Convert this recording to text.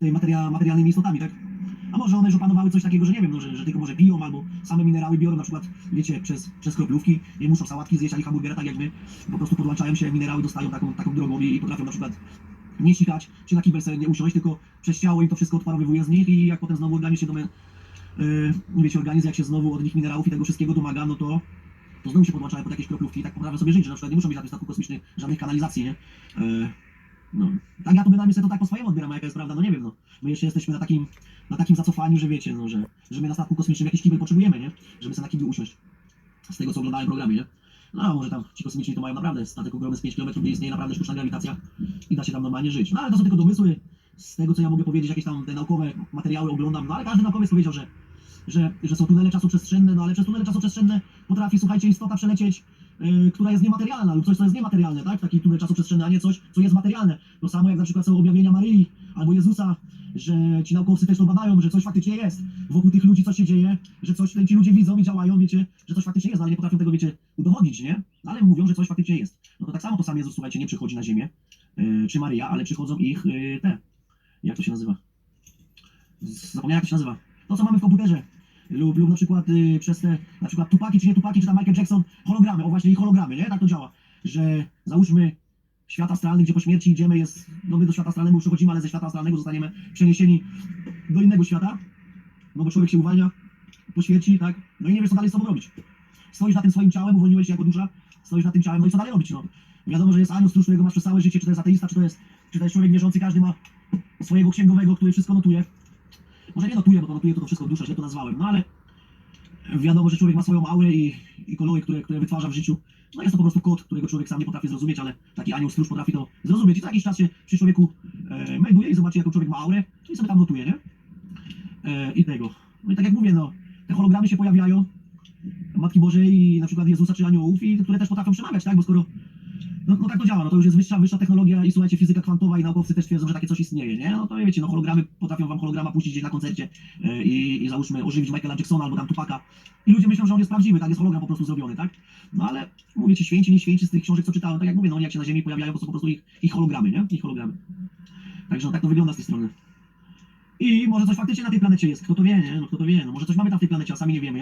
tymi materia, materialnymi istotami, tak? A może one już opanowały coś takiego, że nie wiem, no, że, że tylko może piją albo same minerały biorą na przykład, wiecie, przez, przez kroplówki, nie muszą sałatki zjeść ani hamburgera tak jak my, po prostu podłączają się, minerały dostają taką, taką drogą i, i potrafią na przykład nie sikać, czy na kibel nie usiąść, tylko przez ciało im to wszystko odparowywuje z nich i jak potem znowu organizm się do yy, wiecie, organizm jak się znowu od nich minerałów i tego wszystkiego domaga, no to to znowu się podłączają pod jakieś kroplówki i tak potrafią sobie żyć, że na przykład nie muszą mieć na tym statku kosmicznym żadnych kanalizacji, nie? Yy, no, tak ja to bynajmniej sobie to tak po swojemu odbieram, a jaka jest prawda, no nie wiem, no. My jeszcze jesteśmy na takim, na takim zacofaniu, że wiecie, no, że, że my na statku kosmicznym jakiś kibel potrzebujemy, nie? Żeby sobie na kiblu usiąść. Z tego, co oglądałem w programie, nie? No, a może tam ci kosmiczni to mają naprawdę statek ogromny z 5 km, gdzie istnieje naprawdę sztuczna grawitacja i da się tam normalnie żyć. No, ale to są tylko domysły. Z tego, co ja mogę powiedzieć, jakieś tam te naukowe materiały oglądam, no ale każdy naukowiec powiedział, że, że, że są tunele czasoprzestrzenne, no ale przez tunele czasoprzestrzenne potrafi, słuchajcie, istota przelecieć, yy, która jest niematerialna lub coś, co jest niematerialne, tak? Taki tunel czasoprzestrzenny, a nie coś, co jest materialne. To samo jak na przykład są objawienia Maryi albo Jezusa, że ci naukowcy też to badają, że coś faktycznie jest. Wokół tych ludzi coś się dzieje, że coś ci ludzie widzą i działają, wiecie, że coś faktycznie jest, no ale nie potrafią tego, wiecie, udowodnić, nie? No ale mówią, że coś faktycznie jest. No to tak samo to sam Jezus, słuchajcie, nie przychodzi na ziemię, yy, czy Maryja, ale przychodzą ich yy, te, jak to się nazywa? Zapomniałem, jak to się nazywa. To, co mamy w komputerze. Lub, lub na przykład y, przez te, na przykład Tupaki, czy nie Tupaki, czy tam Michael Jackson, hologramy, o właśnie i hologramy, nie? Tak to działa. Że załóżmy świat astralny, gdzie po śmierci idziemy, jest, no my do świata astralnego przechodzimy, ale ze świata astralnego zostaniemy przeniesieni do innego świata, no bo człowiek się uwalnia po śmierci, tak? No i nie wiesz, co dalej z sobą robić. Stoisz na tym swoim ciałem, uwolniłeś się jako dusza, stoisz na tym ciałem, no i co dalej robić, no? Wiadomo, że jest anioł stróż, którego masz przez całe życie, czy to jest ateista, czy to jest, czy to jest człowiek wierzący, każdy ma swojego księgowego, który wszystko notuje. Może nie notuje, bo to notuje to, to wszystko dusza, źle to nazwałem, no ale wiadomo, że człowiek ma swoją aurę i, i kolory, które, które wytwarza w życiu. No jest to po prostu kod, którego człowiek sam nie potrafi zrozumieć, ale taki anioł stróż potrafi to zrozumieć. I jakiś czas się przy człowieku e, melduje i zobaczy, jaką człowiek ma aurę i sobie tam notuje, nie? E, I tego. No i tak jak mówię, no, te hologramy się pojawiają, Matki Bożej i na przykład Jezusa czy aniołów, i które też potrafią przemawiać, tak? Bo skoro no, no tak to działa, no to już jest wyższa, wyższa technologia i słuchajcie, fizyka kwantowa i naukowcy też twierdzą, że takie coś istnieje, nie? No to wiecie, no hologramy potrafią wam holograma puścić gdzieś na koncercie yy, i, i załóżmy ożywić Michaela Jacksona albo tam Tupaka i ludzie myślą, że on jest prawdziwy, tak jest hologram po prostu zrobiony, tak? No ale mówię ci, święci, nie święci z tych książek, co czytałem, tak jak mówię, no oni jak się na ziemi pojawiają, to są po prostu ich, ich hologramy, nie? Ich hologramy. Także no, tak to wygląda z tej strony. I może coś faktycznie na tej planecie jest, kto to wie, nie? No kto to wie, no może coś mamy tam w tej planecie, a sami nie wiemy.